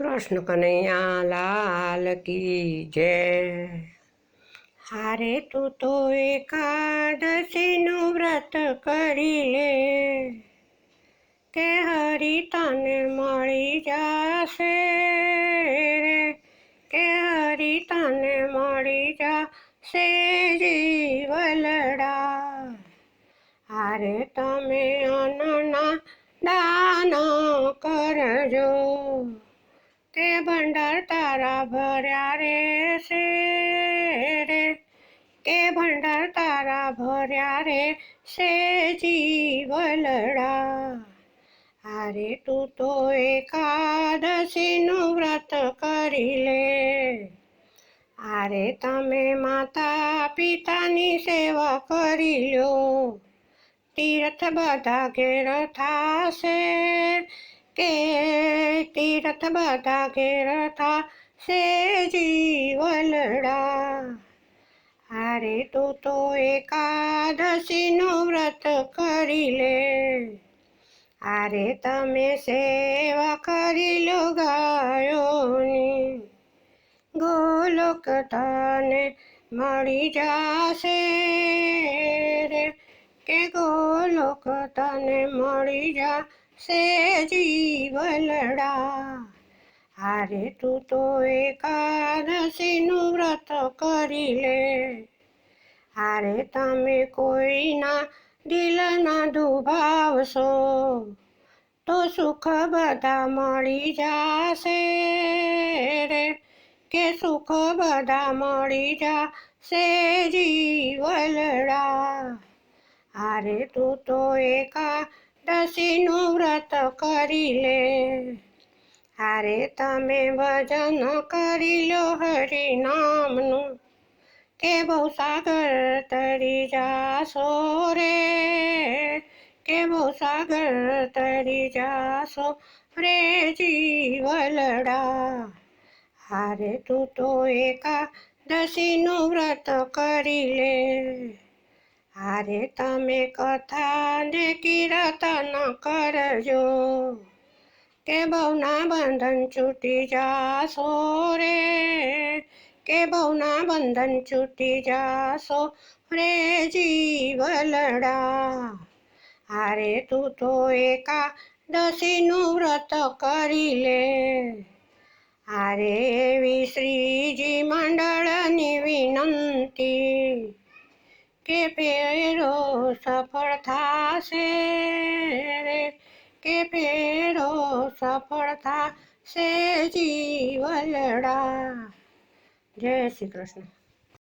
કૃષ્ણ કનૈયા લાલ કી જય. હારે તું તો એકાદશીનું વ્રત કરી લે. કે હરી તને મળી જશે કે હરી તને મળી જશે જીવલડા હારે તમે અનના દાન કરજો. તે ભંડાર તારા ભર્યા રે. શેરે કે ભંડાર તારા ભર્યા રે છે જીવલડા. હારે તું તો એકાદશીનું વ્રત કરી લે. આરે તમે માતા પિતાની સેવા કરી લો. તીર્થ બધા ઘેર થાશે કે તીર્થ બધા ઘેર સે જીવલડા અરે તું તો એકાદશીનું વ્રત કરી લે અરે તમે સેવા કરી લો ગાયોની ગોલોક તને મળી જશે કે ગોલોક તને મળી જશે જીવલડા હારે તું તો એકાદશીનું વ્રત કરી લે હારે તમે કોઈના દિલના દુભાવશો તો સુખ બધા મળી જશે રે કે સુખ બધા મળી જશે જીવલડા હારે તું તો એકાદશીનું વ્રત કરી લે હારે તમે ભજન કરી લો હરિ નામનું કે બહુ સાગર તરી જાશો રે કે બહુ સાગર તરી જાશો રે જીવલડા હારે તું તો એકાદશીનું વ્રત કરી લે હારે તમે કથા ને કીર્તન કરજો. કે બહુના બંધન છૂટી જાશો રે. કે બહુના બંધન છૂટી જાશો રે જીવલડા હારે તું તો એકાદશીનું વ્રત કરી લે. હારે એવી શ્રીજી મંડળની વિનંતી કે પેરો સફળ થાશે કે પેરો સફળ થશે જીવલડા. જય શ્રી કૃષ્ણ.